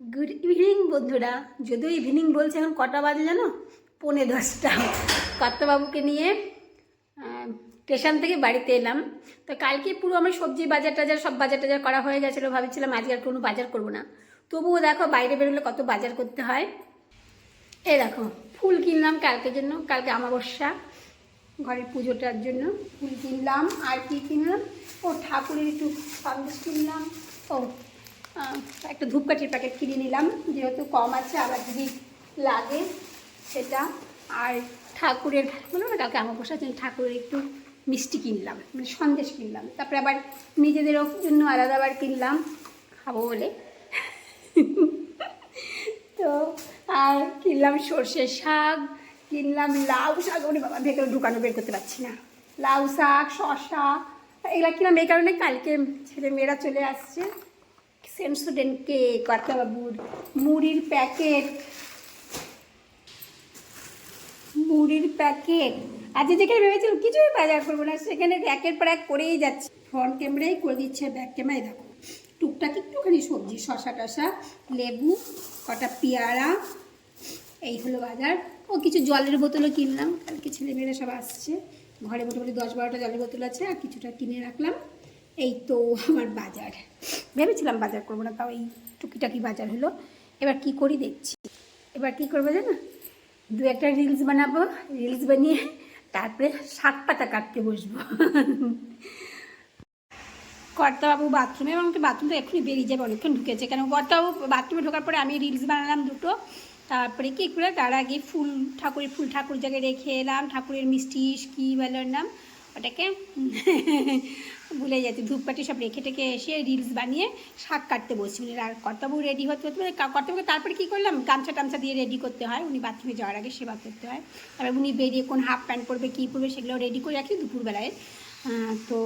Good evening বন্ধুরা। যদিও evening বলছে, এখন কটা বাজে জানো? পৌনে দশটা। কর্তাবাবুকে নিয়ে স্টেশন থেকে বাড়িতে এলাম। তো কালকে পুরো আমার সবজি বাজার টাজার, সব বাজার টাজার করা হয়ে গেছিল। ভাবছিলাম আজকে আর কোনো বাজার করব না। তবুও দেখো, বাইরে বেরোলে কত বাজার করতে হয়। এ দেখো, ফুল কিনলাম কালকের জন্য, কালকে আমাবস্যা ঘরের পুজোটার জন্য ফুল কিনলাম। আর কি কিনলাম? ও, ঠাকুরের একটু সন্দেশ কিনলাম। ও একটা ধূপকাঠির প্যাকেট কিনে নিলাম। যেহেতু কম আছে, আবার যদি লাগে সেটা। আর ঠাকুরের বললাম না কালকে আমাবস্যার জন্য ঠাকুরের একটু মিষ্টি কিনলাম মানে সন্দেশ কিনলাম। তারপরে আবার নিজেদেরও জন্য আলাদা আবার কিনলাম। খাব বলে। তো আর কিনলাম সর্ষে শাক, কিনলাম লাউ শাক। ওরে বাবা ভেতরে ঢুকানো বের করতে পারছি না। লাউ শাক শশা এগুলা কিনলাম এই কারণে কালকে ছেলে মেয়েরা চলে আসছে। সেন্সুডেন্ট কেক বাবুর মুড়ির প্যাকেট মুড়ির প্যাকেট। আজকে যেখানে ভেবেছিলাম কিছুই বাজার করব না, সেখানে একের পর এক করেই যাচ্ছে। ফ্রন্ট ক্যামেরাই করে দিচ্ছে ব্যাক ক্যামেরায় দেখো। টুকটাক একটুখানি সবজি শশা টশা লেবু, কটা পেয়ারা, এই হলো বাজার। ও, কিছু জলের বোতলও কিনলাম। কালকে ছেলেমেয়েরা সব আসছে। ঘরে মোটামুটি দশ বারোটা জলের বোতল আছে, আর কিছুটা কিনে রাখলাম। এই তো আমার বাজার। ভেবেছিলাম বাজার করব না, তাও এই টুকিটাকি বাজার হলো। এবার কি করি দেখছি। এবার কি করব জানো? দু একটা রিলস বানাবো রিলস বানিয়ে তারপরে শাক পাতা কাটতে বসবো। কর্তাবাবু বাথরুমে এবং বাথরুম তো এক্ষুনি বেরিয়ে যাবে, অনেকক্ষণ ঢুকেছে। কেন কর্তাবাবু বাথরুমে ঢোকার পরে আমি রিলস বানালাম দুটো। তারপরে কি করে? তার আগে ফুল, ঠাকুরের ফুল ঠাকুর জায়গায় রেখে এলাম। ঠাকুরের মিষ্টি কী বলে ওর নাম? ওটাকে ভুলে যাচ্ছে, ধূপকাঠি সব রেখে টেখে এসে রিলস বানিয়ে শাক কাটতে বসছি। উনি আর কর্তাবু রেডি হতে হতে মানে কর্তাবুকে তারপরে কী করলাম? গামছা টামছা দিয়ে রেডি করতে হয়, উনি বাথরুমে যাওয়ার আগে সেবা করতে হয়। তারপরে উনি বেরিয়ে কোন হাফ প্যান্ট পরবে, কী পরবে সেগুলো রেডি করে রাখি দুপুরবেলায়। তো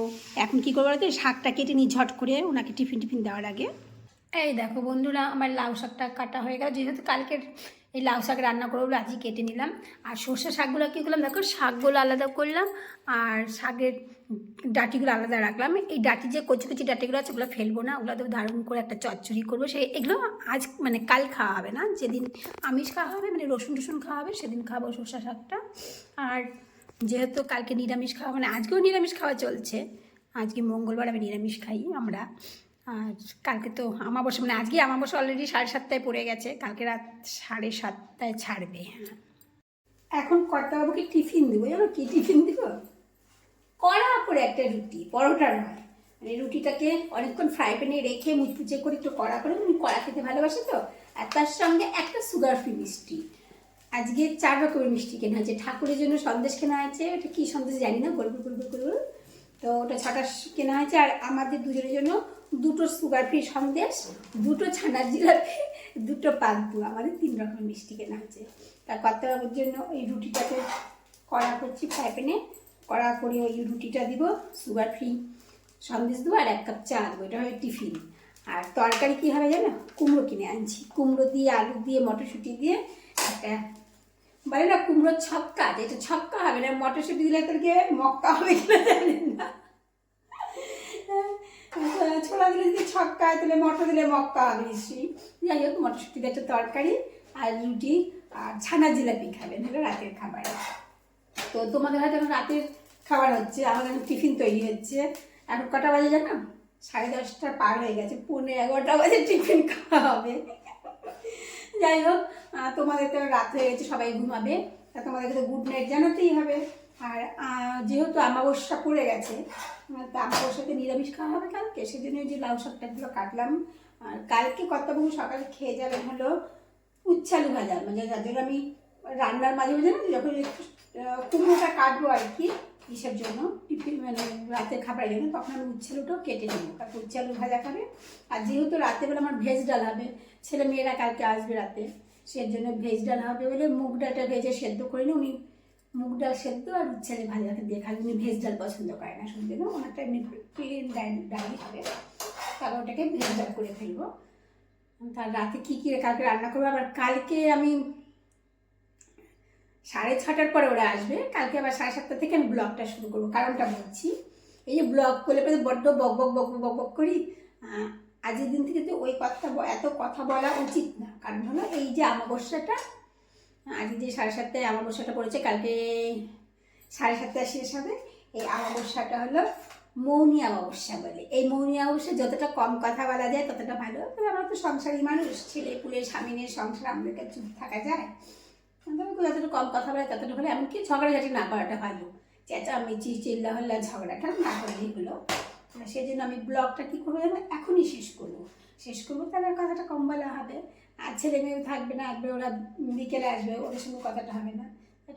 এখন কী করব বলতে? শাকটা কেটে নিই ঝট করে ওনাকে টিফিন টিফিন দেওয়ার আগে। এই দেখো বন্ধুরা, আমার লাউ শাকটা কাটা হয়ে গেল। যেহেতু কালকের এই লাউ শাক রান্না করব আজই কেটে নিলাম। আর সর্ষে শাকগুলো কী করলাম? দেখো, শাকগুলো আলাদা করলাম আর শাকের ডাটিগুলো আলাদা রাখলাম। এই ডাটি যে কচি কচি ডাটিগুলো আছে, ওগুলো ফেলব না। ওগুলো তো দারুণ করে একটা চচ্চড়ি করব। সেই এগুলো আজ মানে কাল খাওয়া হবে না। যেদিন আমিষ খাওয়া হবে মানে রসুন টসুন খাওয়া হবে, সেদিন খাব সর্ষে শাকটা। আর যেহেতু কালকে নিরামিষ খাওয়া মানে আজকেও নিরামিষ খাওয়া চলছে, আজকে মঙ্গলবার আমি নিরামিষ খাই আমরা। আর কালকে তো আমাবস্যা মানে আজকে আমাবস্যা অলরেডি সাড়ে সাতটায় পড়ে গেছে, কালকে রাত সাড়ে সাতটায় ছাড়বে হ্যাঁ। এখন কর্তাবাবুকে টিফিন দেবো, জানো কি টিফিন দেবো? কড়া করে একটা রুটি, পরোটা নয়। মানে রুটিটাকে অনেকক্ষণ ফ্রাই প্যানে রেখে মুচমুচে করে একটু কড়া করে উনি কড়া খেতে ভালোবাসে তো? আর তার সঙ্গে একটা সুগার ফ্রি মিষ্টি। আজকে চার রকমের মিষ্টি কেনা হয়েছে, ঠাকুরের জন্য সন্দেশ কেনা হয়েছে ওটা কী সন্দেশ জানি না গল্প গল্প করব তো ওটা ছটা কেনা হয়েছে, আর আমাদের দুজনের জন্য দুটো সুগার ফ্রি সন্দেশ, দুটো ছানার জিলাপি, দুটো পান্তু আমাদের তিন রকমের মিষ্টি কেনা হয়েছে। তার কর্তাবাবুর জন্য ওই রুটিটাকে কড়া করছি ফ্রাই প্যানে। কড়া করে ওই রুটিটা দিব সুগার ফ্রি সন্দেশ দেবো আর এক কাপ চা দেবো, এটা হবে টিফিন। আর তরকারি কী হবে জানো? কুমড়ো কিনে আনছি। কুমড়ো দিয়ে, আলু দিয়ে, মটরশুঁটি দিয়ে একটা, বলে না কুমড়োর ছক্কা, যেটা ছক্কা হবে না, মটরশুঁটি দিলে তোরকে মক্কা হবে কিনা জানি না। ছোলা দিলে যদি ছক্কা তাহলে মটর দিলে মক্কা নিশ্চয়ই যাই হোক মটরশুঁটি দিয়ে একটা তরকারি আর রুটি আর ছানা জিলাপি খাবেন, হলো রাতের খাবার। তো তোমাদের হয়তো এখন রাতের খাবার হচ্ছে, আমাদের এখন টিফিন তৈরি হচ্ছে। এখন কটা বাজে জানো? সাড়ে দশটা পার হয়ে গেছে, পৌনে এগারোটা বাজে টিফিন খাওয়া হবে। যাই হোক তোমাদের তো রাত হয়ে গেছে, সবাই ঘুমাবে। তা তোমাদেরকে তো গুড নাইট জানাতেই হবে। আর যেহেতু আমাবস্যা পড়ে গেছে তা আমাবস্যাতে নিরামিষ খাওয়া হবে কালকে। সেজন্য ওই যে লাউ শাকটাগুলো কাটলাম। আর কালকে কর্তাবাবু সকালে খেয়ে যাবেন হলো উচ্ছালু ভাজা। মানে যাদের আমি রান্নার মাঝে মাঝে না যখন কুমড়োটা কাটবো আর কি কিসের জন্য, টিফিন মানে রাতের খাবারের জন্য, তখন আমি উচ্ছালুটাও কেটে নেব। তারপর উচ্ছালু ভাজা খাবে। আর যেহেতু রাত্রেবেলা আমার ভেজ ডাল হবে, ছেলে মেয়েরা কালকে আসবে রাতে সেই জন্য ভেজ ডাল হবে বলে মুগ ডালটা ভেজে সেদ্ধ করে উনি মুগ ডাল সেদ্ধ আর উচ্ছালে ভাজা দিয়ে খালি উনি ভেজ ডাল পছন্দ করে না শুধু জন্য ওনারটা এমনি প্লেন ডাল হবে তারপর ওটাকে ভেজ ডাল করে ফেলব। তার রাতে কী কী কালকে রান্না করব? আবার কালকে আমি সাড়ে ছটার পরে ওরা আসবে। কালকে আবার সাড়ে সাতটা থেকে আমি ব্লগটা শুরু করব। কারণটা বলছি, এই যে ব্লগ করলে পরে বড্ড বক বক বক বক বক করি। আজকের দিন থেকে তো ওই কথা এত কথা বলা উচিত না। কারণ হলো এই যে অমাবস্যাটা আজকে যে সাড়ে সাতটায় অমাবস্যাটা পড়েছে, কালকে সাড়ে সাতটায় শেষ হবে। এই অমাবস্যাটা হলো মৌনী অমাবস্যা বলে। এই মৌনী অমাবস্যা যতটা কম কথা বলা যায়, ততটা ভালো। তবে আমরা তো সংসারী মানুষ, ছেলে পুলে স্বামীনের সংসার আমাদেরকে চুপ থাকা যায়। যতটা কম কথা বলে ততটা ভালো। এমনকি ঝগড়াঝাটি না করাটা ভালো। চেঁচামেচি চিল্লা হল্লা ঝগড়াটা না করলেই হলো। আর সেই জন্য আমি ব্লগটা কী করব এখনই শেষ করব। শেষ করব, তাহলে কথাটা কম বলা হবে। আর ছেলে মেয়ে থাকবে না, আসবে, ওরা বিকেলে আসবে, ওদের সঙ্গে কথাটা হবে না।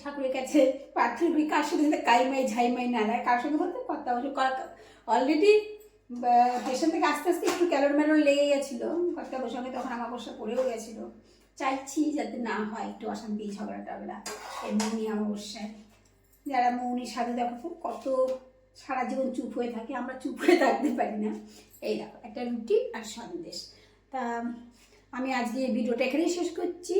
ঠাকুরের কাছে প্রার্থনা করি সঙ্গে যাতে কাইমাই ঝাইমাই না লাগে, কার সঙ্গে বলতে কথা বলছে অলরেডি স্টেশন থেকে আস্তে আস্তে একটু ক্যালোর ম্যালোর লেগে গেছিল। কথা সঙ্গে তখন আমার বসা পড়েও গেছিল। চাইছি যাতে না হয়, একটু অশান্তি ঝগড়া টগড়া এই মৌনি অমাবস্যায় যারা মৌনির সাথে দেখো কত সারা জীবন চুপ হয়ে থাকে, আমরা চুপ হয়ে থাকতে পারি না। এই দেখো, একটা রুটি আর সন্দেশ। তা, আমি আজকে ভিডিওটা এখানেই শেষ করছি।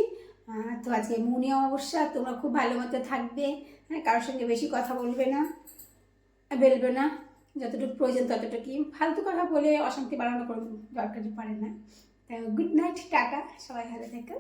তো আজকে মৌনি অমাবস্যা, তোমরা খুব ভালো মতো থাকবে। হ্যাঁ কারোর সঙ্গে বেশি কথা বলবে না বেলবে না। যতটুকু প্রয়োজন ততটুকুই। ফালতু কথা বলে অশান্তি বাড়ানো কোনো দরকারই পারে না। তা গুড নাইট টাটা। সবাই ভালো থেকো।